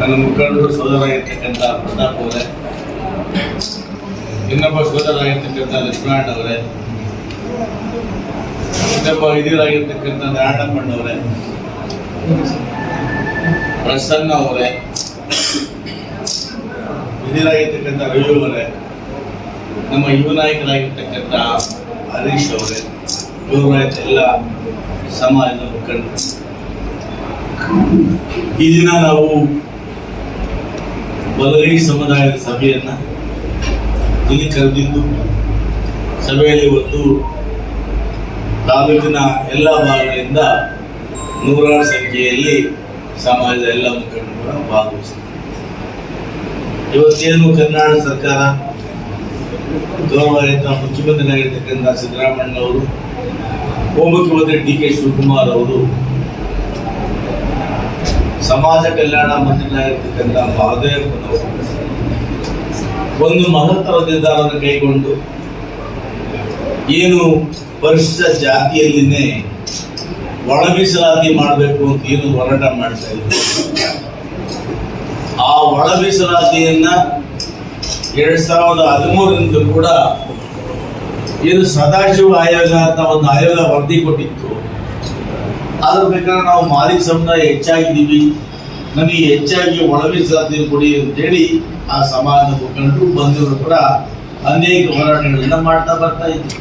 ನನ್ನ ಮುಖಂಡರು ಸೋದರಾಗಿರ್ತಕ್ಕಂಥ ಪ್ರತಾಪ್ ಅವರೇ, ಇನ್ನೊಬ್ಬ ಸೋದರಾಗಿರ್ತಕ್ಕಂಥ ಲಕ್ಷ್ಮಣ ಅವರೇ, ಇನ್ನೊಬ್ಬ ಹಿರಿಯರಾಗಿರ್ತಕ್ಕಂಥ ನಾರಾಯಣಪ್ಪಣ್ಣವರೇ ಪ್ರಸನ್ನ ಅವರೇ, ಹಿರಿಯರಾಗಿರ್ತಕ್ಕಂಥ ರವಿ ಅವರೇ, ನಮ್ಮ ಯುವ ನಾಯಕರಾಗಿರ್ತಕ್ಕಂಥ ಹರೀಶ್ ಅವರೇ, ಇವರು ಎಲ್ಲ ಸಮಾಜದ ಮುಖಂಡರು. ಈ ದಿನ ನಾವು ಬಲಗೈ ಸಮುದಾಯದ ಸಭೆಯನ್ನ ಇಲ್ಲಿ ಕರೆದಿದ್ದು, ಸಭೆಯಲ್ಲಿ ಇವತ್ತು ತಾಲೂಕಿನ ಎಲ್ಲ ಭಾಗಗಳಿಂದ ನೂರಾರು ಸಂಖ್ಯೆಯಲ್ಲಿ ಸಮಾಜದ ಎಲ್ಲ ಮುಖಂಡರು ಭಾಗವಹಿಸಿದ್ದಾರೆ. ಇವತ್ತೇನು ಕರ್ನಾಟಕ ಸರ್ಕಾರ ಗೌರವಾನ್ವಿತ ಮುಖ್ಯಮಂತ್ರಿಯಾಗಿರ್ತಕ್ಕಂಥ ಸಿದ್ದರಾಮಯ್ಯನವರು, ಉಪಮುಖ್ಯಮಂತ್ರಿ ಡಿ ಕೆ ಶಿವಕುಮಾರ್ ಅವರು ಸಮಾಜ ಕಲ್ಯಾಣ ಮಂತ್ರಿನಾಗಿರ್ತಕ್ಕಂಥ ಮಹದೇವಪ್ಪನವರು ಒಂದು ಮಹತ್ತರ ನಿರ್ಧಾರವನ್ನು ಕೈಗೊಂಡು ಏನು ಪರಿಶಿಷ್ಟ ಜಾತಿಯಲ್ಲಿನೇ ಒಳ ಮೀಸಲಾತಿ ಮಾಡಬೇಕು ಅಂತ ಏನು ಹೋರಾಟ ಮಾಡ್ತಾ ಇದ್ರು. ಆ ಒಳ ಮೀಸಲಾತಿಯನ್ನ ಎರಡ್ ಸಾವಿರದ ಹದಿಮೂರರಿಂದ ಕೂಡ ಏನು ಸದಾಶಿವ ಆಯೋಗ ಅಂತ ಒಂದು ಆಯೋಗ ವರದಿ ಕೊಟ್ಟಿತ್ತು. ಅದ್ರ ಪ್ರಕಾರ ನಾವು ಮಾಲಿಕ ಸಮುದಾಯ ಹೆಚ್ಚಾಗಿದ್ದೀವಿ. ನಮಗೆ ಹೆಚ್ಚಾಗಿ ಒಳವಿ ಮೀಸಲಾತಿ ಕೊಡಿ ಅಂತೇಳಿ ಆ ಸಮಾಜದ ಮುಖಂಡರು, ಬಂಧುಗಳು ಕೂಡ ಅನೇಕ ಹೋರಾಟಗಳನ್ನ ಮಾಡ್ತಾ ಬರ್ತಾ ಇದ್ರು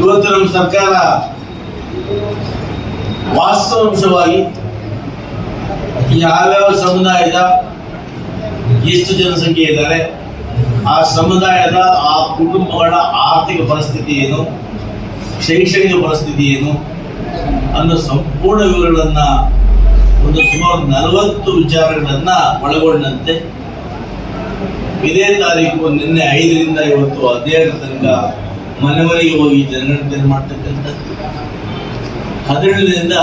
ಇವತ್ತು ನಮ್ಮ ಸರ್ಕಾರ ವಾಸ್ತವಾಂಶವಾಗಿ ಯಾವ್ಯಾವ ಸಮುದಾಯದ ಎಷ್ಟು ಜನಸಂಖ್ಯೆ ಇದ್ದಾರೆ, ಆ ಸಮುದಾಯದ, ಆ ಕುಟುಂಬಗಳ ಆರ್ಥಿಕ ಪರಿಸ್ಥಿತಿ ಏನು ಶೈಕ್ಷಣಿಕ ಪರಿಸ್ಥಿತಿ ಏನು ಅನ್ನೋ ಸಂಪೂರ್ಣ ವಿವರಗಳನ್ನ ಒಂದು ಸುಮಾರು ನಲವತ್ತು ವಿಚಾರಗಳನ್ನ ಒಳಗೊಂಡಂತೆ. ಇದೇ ತಾರೀಕು ನಿನ್ನೆ ಐದರಿಂದ ಇವತ್ತು ಹದಿನೇಳರ ತನಕ ಮನೆವರೆಗೆ ಹೋಗಿ ಜನಗಣತಿ ಮಾಡ್ತಕ್ಕಂಥದ್ದು ಹದಿನೇಳರಿಂದ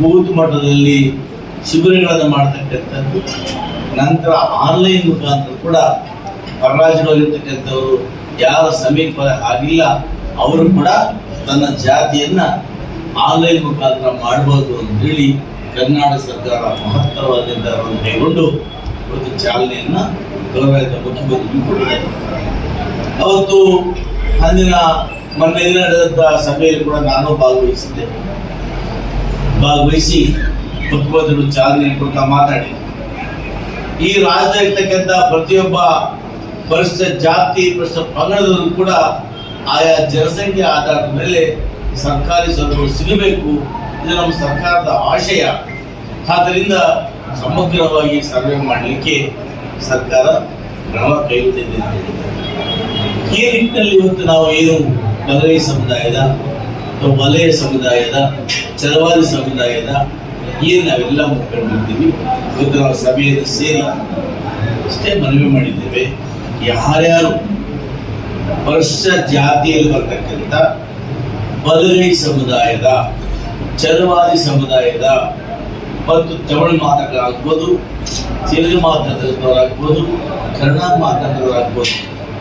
ಬೂತ್ ಮಟ್ಟದಲ್ಲಿ ಶಿಬಿರಗಳನ್ನು ಮಾಡ್ತಕ್ಕಂಥದ್ದು. ನಂತರ ಆನ್ಲೈನ್ ಮುಖಾಂತರ ಕೂಡ ಪರರಾಜ್ಯದಲ್ಲಿರ್ತಕ್ಕಂಥವರು ಯಾರ ಸಮೀಪ ಆಗಿಲ್ಲ. ಅವರು ಕೂಡ ತನ್ನ ಜಾತಿಯನ್ನ ಆನ್ಲೈನ್ ಮುಖಾಂತರ ಮಾಡಬಹುದು ಅಂತ ಹೇಳಿ ಕರ್ನಾಟಕ ಸರ್ಕಾರ ಮಹತ್ತರವಾದ ನಿರ್ಧಾರವನ್ನು ಕೈಗೊಂಡು ಒಂದು ಚಾಲನೆಯನ್ನ ಗೌರವಿತ ಮುಖ್ಯಮಂತ್ರಿ ಕೊಟ್ಟಿದ್ದಾರೆ. ಅವತ್ತು ಅಂದಿನ ಮೊನ್ನೆ ನಡೆದಂತ ಸಭೆಯಲ್ಲಿ ಕೂಡ ನಾನು ಭಾಗವಹಿಸಿದ್ದೆ. ಭಾಗವಹಿಸಿ ಮುಖ್ಯಮಂತ್ರಿಗಳು ಚಾಲನೆ ಕೊಡ್ತಾ ಮಾತಾಡಿ. ಈ ರಾಜ್ಯದಲ್ಲಿ ಇರ್ತಕ್ಕಂಥ ಪ್ರತಿಯೊಬ್ಬ ಪರಿಶಿಷ್ಟ ಜಾತಿ ಪರಿಶಿಷ್ಟ ಪಂಗಡದವರು ಕೂಡ ಆಯಾ ಜನಸಂಖ್ಯೆ ಆಧಾರದ ಮೇಲೆ ಸರ್ಕಾರಿ ಸೌಲಭ್ಯಗಳು ಸಿಗಬೇಕು. ಇದು ನಮ್ಮ ಸರ್ಕಾರದ ಆಶಯ. ಆದ್ದರಿಂದ ಸಮಗ್ರವಾಗಿ ಸರ್ವೆ ಮಾಡಲಿಕ್ಕೆ ಸರ್ಕಾರ ಕ್ರಮ ಕೈಗೊಂಡಿದೆ ಅಂತ ಹೇಳಿದ್ದಾರೆ. ಈ ನಿಟ್ಟಿನಲ್ಲಿ ಇವತ್ತು ನಾವು ಏನು ಬಲಗೈ ಸಮುದಾಯದ ಅಥವಾ ವಲಯ ಸಮುದಾಯದ ಚರವಾದಿ ಸಮುದಾಯದ ಏನು ನಾವೆಲ್ಲ ಮುಖಂಡಿರ್ತೀವಿ ಇವತ್ತು ನಾವು ಸಭೆಯಲ್ಲಿ ಸೇರಿ ಅಷ್ಟೇ ಮನವಿ ಮಾಡಿದ್ದೇವೆ. ಯಾರ್ಯಾರು ಪರಿಶಿಷ್ಟ ಜಾತಿಯಲ್ಲಿ ಬರ್ತಕ್ಕಂಥ ಬದುಗೈ ಸಮುದಾಯದ, ಚರವಾದಿ ಸಮುದಾಯದ ಮತ್ತು ತಮಿಳು ಮಾತನಾಡಲಾಗ್ಬೋದು ತೆಲುಗು ಮಾತನಾಡೋರಾಗ್ಬೋದು ಕನ್ನಡ ಮಾತನಾಡೋರಾಗ್ಬೋದು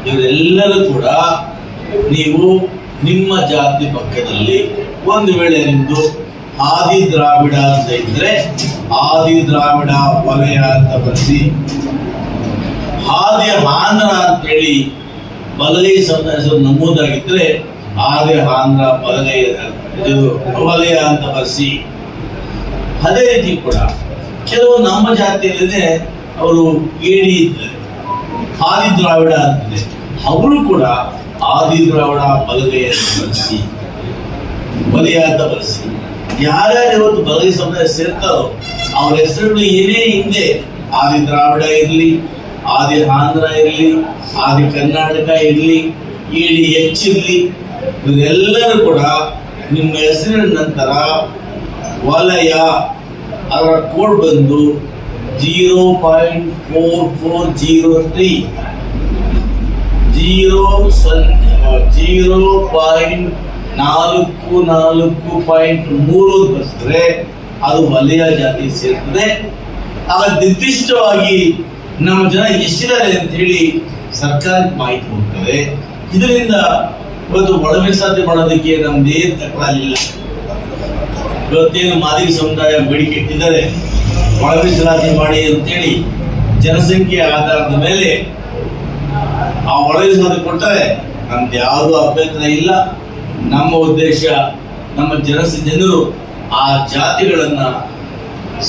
ಇವರೆಲ್ಲರೂ ಕೂಡ ನೀವು ನಿಮ್ಮ ಜಾತಿ ಪಕ್ಕದಲ್ಲಿ ಒಂದು ವೇಳೆ ನಿಮ್ಮದು ಆದಿ ದ್ರಾವಿಡ ಅಂತ ಇದ್ರೆ ಆದಿ ದ್ರಾವಿಡ ವಲಯ ಅಂತ ಬರೆಸಿ ಆದಿ ಆಂಧ್ರ ಅಂತೇಳಿ ಬಲಗೈ ಹೆಸರು ನಮೂದಾಗಿದ್ದರೆ ಆದಿ ಆಂಧ್ರ ಬಲಗೈ ಇದು ಅಂತ ಬರೆಸಿ. ಅದೇ ರೀತಿ ಕೂಡ ಕೆಲವು ನಮ್ಮ ಜಾತಿಯಲ್ಲಿದೆ ಅವರು ಏಡಿ ಇದ್ದಾರೆ ಆದಿ ದ್ರಾವಿಡ ಅಂತಿದೆ. ಅವರು ಕೂಡ ಆದಿ ದ್ರಾವಿಡ ಅಂತ ಬಲಿಯ ವಲಯ ಅಂತ ಬಳಸಿ ಯಾರ್ಯಾರು ಇವತ್ತು ಬಲಗೈ ಸಮುದಾಯ ಸೇರ್ತಾರೋ, ಅವ್ರ ಹೆಸರುಗಳು ಏನೇ ಹಿಂದೆ ಆದಿ ದ್ರಾವಿಡ ಇರಲಿ ಆದಿ ಆಂಧ್ರ ಇರಲಿ, ಆದಿ ಕರ್ನಾಟಕ ಇರಲಿ, ಇಡಿ ಇರಲಿ, ಇವರೆಲ್ಲರೂ ಕೂಡ ನಿಮ್ಮ ಹೆಸರಿನ ನಂತರ ವಲಯ ಅದರ ಕೋಡ್ ಬಂದು zero point four four zero three. Zero ಸೊನ್ನೆ ಜೀರೋ ಪಾಯಿಂಟ್ ನಾಲ್ಕು ನಾಲ್ಕು ಪಾಯಿಂಟ್ ಮೂರು ಬರೆಸಿದ್ರೆ ಅದು ವಲಯ ಜಾತಿ ಸೇರ್ತದೆ. ಆಗ ನಿರ್ದಿಷ್ಟವಾಗಿ ನಮ್ಮ ಜನ ಎಷ್ಟಿದ್ದಾರೆ ಅಂತ ಹೇಳಿ ಸರ್ಕಾರಕ್ಕೆ ಮಾಹಿತಿ ಹೋಗ್ತದೆ ಇದರಿಂದ ಇವತ್ತು ಒಳಮೆ ಸಾಧ್ಯ ಮಾಡೋದಕ್ಕೆ ನಮ್ದೇನ್ ತಕರಾರಿಲ್ಲ ಇವತ್ತೇನು ಮಾದರಿ ಸಮುದಾಯ ಬೇಡಿಕೆ ಇಟ್ಟಿದ್ದಾರೆ. ಒಳಮೆ ಸಾಧ್ಯ ಮಾಡಿ ಅಂತೇಳಿ ಜನಸಂಖ್ಯೆ ಆಧಾರದ ಮೇಲೆ ಆ ಒಳಗೆ ಸಾಧ್ಯ ಕೊಟ್ಟರೆ ನಮ್ದು ಯಾವುದೂ ಅಭ್ಯಂತರ ಇಲ್ಲ. ನಮ್ಮ ಉದ್ದೇಶ ನಮ್ಮ ಜನಸ ಜನರು ಆ ಜಾತಿಗಳನ್ನ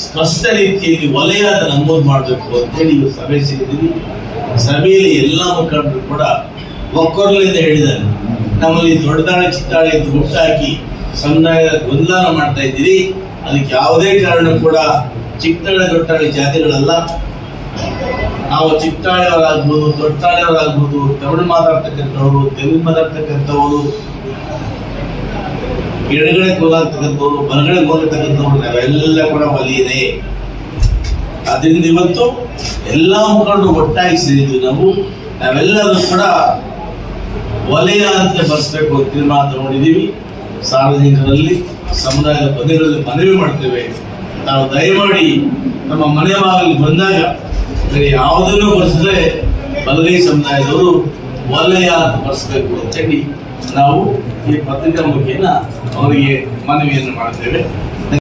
ಸ್ಪಷ್ಟ ರೀತಿಯಲ್ಲಿ ವಲಯದ ನಮೂದು ಮಾಡಬೇಕು ಅಂತೇಳಿ ಇವತ್ತು ಸಭೆ ಸೇರಿದ್ವಿ. ಸಭೆಯಲ್ಲಿ ಎಲ್ಲ ಮುಖಂಡರು ಕೂಡ ಒಕ್ಕೊರ್ಲಿಂದ ಹೇಳಿದ್ದಾರೆ. ನಮ್ಮಲ್ಲಿ ದೊಡ್ಡದಾಳಿ ಚಿತ್ತಾಳಿ ಹುಟ್ಟಾಕಿ ಸಮುದಾಯ ಗೊಂದಲ ಮಾಡ್ತಾ ಇದ್ದೀರಿ. ಅದಕ್ಕೆ ಯಾವುದೇ ಕಾರಣ ಕೂಡ ಚಿಕ್ಕತಾಳೆ ದೊಡ್ಡಾಳೆ ಜಾತಿಗಳಲ್ಲ. ನಾವು ಚಿಕ್ಕತಾಳೆಯವರಾಗ್ಬೋದು ದೊಡ್ಡತಾಳೆಯವರಾಗ್ಬೋದು ತಮಿಳು ಮಾತಾಡ್ತಕ್ಕಂಥವ್ರು, ತೆಲುಗು ಮಾತಾಡ್ತಕ್ಕಂಥವ್ರು ಎಡಗಡೆ ಕೋಲಾಗ್ತಕ್ಕಂಥವ್ರು ಮರಗಳಿಗೆ ಹೋಗತಕ್ಕಂಥವ್ರು ನಾವೆಲ್ಲ ಕೂಡ ಒಲಿಯಿದೆ ಅದರಿಂದ ಇವತ್ತು ಎಲ್ಲ ಮುಖಂಡರು ಒಟ್ಟಾಗಿ ಸೇರಿದ್ವಿ ನಾವು. ನಾವೆಲ್ಲರೂ ಕೂಡ ವಲಯ ಅಂತ ಬರ್ಸ್ಬೇಕು ಅಂತ ತೀರ್ಮಾನ ತಗೊಂಡಿದ್ದೀವಿ. ಸಾರ್ವಜನಿಕರಲ್ಲಿ, ಸಮುದಾಯದ ಪದಗಳಲ್ಲಿ ಮನವಿ ಮಾಡ್ತೇವೆ. ನಾವು ದಯಮಾಡಿ ನಮ್ಮ ಮನೆ ಬಾಗಿಲು ಬಂದಾಗ ಯಾವುದನ್ನು ಬರೆಸಿದ್ರೆ ಬಲಗೈ ಸಮುದಾಯದವರು ವಲಯ ಅಂತ ಬರ್ಸ್ಬೇಕು ಅಂತೇಳಿ ನಾವು ಈ ಪತ್ರಿಕಾ ಮುಖೇನ ಅವರಿಗೆ ಮನವಿಯನ್ನು ಮಾಡ್ತೇವೆ